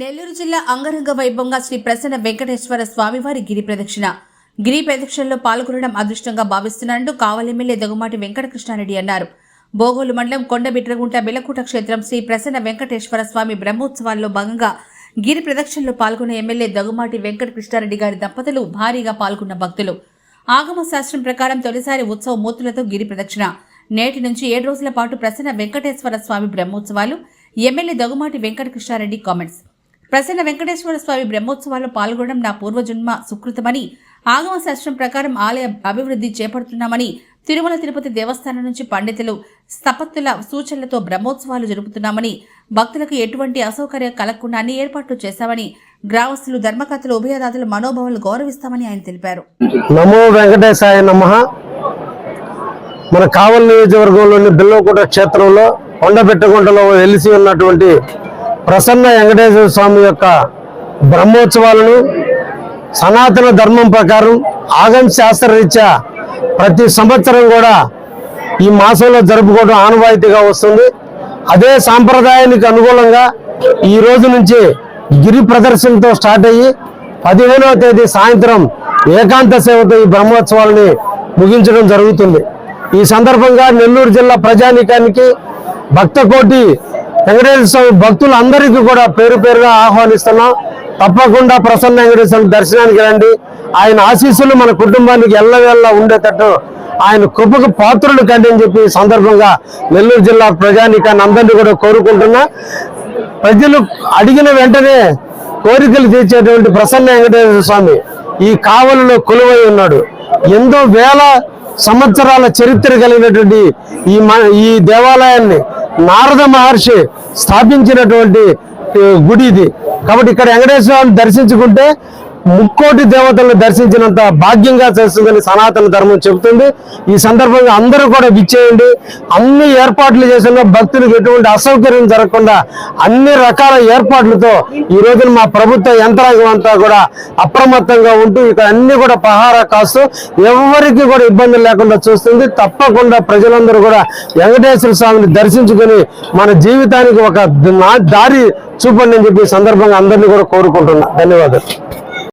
నెల్లూరు జిల్లా అంగరంగ వైభవంగా శ్రీ ప్రసన్న వెంకటేశ్వర స్వామివారి గిరి ప్రదక్షిణ. గిరి ప్రదక్షిణలో పాల్గొనడం అదృష్టంగా భావిస్తున్నారంటూ కావలి ఎమ్మెల్యే దగుమాటి వెంకటకృష్ణారెడ్డి అన్నారు. బోగోలు మండలం కొండబిట్రగుంట బెలకూట క్షేత్రం శ్రీ ప్రసన్న వెంకటేశ్వర స్వామి బ్రహ్మోత్సవాల్లో భాగంగా గిరి ప్రదక్షిణలో పాల్గొన్న ఎమ్మెల్యే దగుమాటి వెంకటకృష్ణారెడ్డి గారి దంపతులు భారీగా పాల్గొన్న భక్తులు. ఆగమ శాస్త్రం ప్రకారం తొలిసారి ఉత్సవ మూర్తులతో గిరి ప్రదక్షిణ. నేటి నుంచి ఏడు రోజుల పాటు ప్రసన్న వెంకటేశ్వర స్వామి బ్రహ్మోత్సవాలు. MLA Dagumati Venkata Krishna Reddy comments. Prasanna Venkateswara Swamy బ్రహ్మోత్సవాల్లో పాల్గొనడం నా పూర్వజన్మ సుకృతమని ఆగమ శాస్త్రం ప్రకారం ఆలయ అభివృద్ధి చేపడుతున్నామని తిరుమల తిరుపతి దేవస్థానం నుంచి పండితులు స్థపత్తుల సూచనలతో బ్రహ్మోత్సవాలు జరుపుతున్నామని భక్తులకు ఎటువంటి అసౌకర్యం కలగకుండా అన్ని ఏర్పాట్లు చేశామని గ్రామస్తులు ధర్మకర్తలు ఉభయదాతలు మనోభావాలు గౌరవిస్తామని ఆయన తెలిపారు. నమో వెంకటేశాయ నమ. మన కావల్ నియోజకవర్గంలోని బిల్లవకోట క్షేత్రంలో కొండపెట్టగుంటలో వెలిసి ఉన్నటువంటి ప్రసన్న వెంకటేశ్వర స్వామి యొక్క బ్రహ్మోత్సవాలను సనాతన ధర్మం ప్రకారం ఆగం శాస్త్రరీత్యా ప్రతి సంవత్సరం కూడా ఈ మాసంలో జరుపుకోవడం ఆనవాయితీగా వస్తుంది. అదే సాంప్రదాయానికి అనుగుణంగా ఈ రోజు నుంచి గిరి ప్రదర్శనతో స్టార్ట్ అయ్యి పదిహేనవ తేదీ సాయంత్రం ఏకాంత సేవతో ఈ బ్రహ్మోత్సవాలని ముగించడం జరుగుతుంది. ఈ సందర్భంగా నెల్లూరు జిల్లా ప్రజానీకానికి భక్త కోటి వెంకటేశ్వర స్వామి భక్తులందరికీ కూడా పేరు పేరుగా ఆహ్వానిస్తున్నాం. తప్పకుండా ప్రసన్న వెంకటేశ్వర స్వామి దర్శనానికి రండి. ఆయన ఆశీస్సులు మన కుటుంబానికి ఎల్లవేళ్ళ ఉండేటట్టు ఆయన కృపకు పాత్రులు కండి అని చెప్పి సందర్భంగా నెల్లూరు జిల్లా ప్రజానీకాన్ని అందరినీ కూడా కోరుకుంటున్నా. ప్రజలు అడిగిన వెంటనే కోరికలు తీర్చేటువంటి ప్రసన్న వెంకటేశ్వర స్వామి ఈ కావలిలో కొలువై ఉన్నాడు. ఎంతో వేల సంవత్సరాల చరిత్ర కలిగినటువంటి ఈ మ- ఈ దేవాలయాన్ని నారద మహర్షి స్థాపించినటువంటి గుడి ఇది. కాబట్టి ఇక్కడ వెంకటేశ్వర స్వామిని దర్శించుకుంటే ముక్కోటి దేవతలను దర్శించినంత భాగ్యంగా చేస్తుందని సనాతన ధర్మం చెబుతుంది. ఈ సందర్భంగా అందరూ కూడా విచ్చేయండి. అన్ని ఏర్పాట్లు చేసిన భక్తులకు ఎటువంటి అసౌకర్యం జరగకుండా అన్ని రకాల ఏర్పాట్లతో ఈ రోజున మా ప్రభుత్వ యంత్రాంగం అంతా కూడా అప్రమత్తంగా ఉంటూ ఇక్కడ అన్ని కూడా పహారా కాస్తూ ఎవరికి కూడా ఇబ్బంది లేకుండా చూస్తుంది. తప్పకుండా ప్రజలందరూ కూడా వెంకటేశ్వర స్వామిని దర్శించుకొని మన జీవితానికి ఒక దారి చూపండి అని చెప్పి ఈ సందర్భంగా అందరినీ కూడా కోరుకుంటున్నా. ధన్యవాదాలు.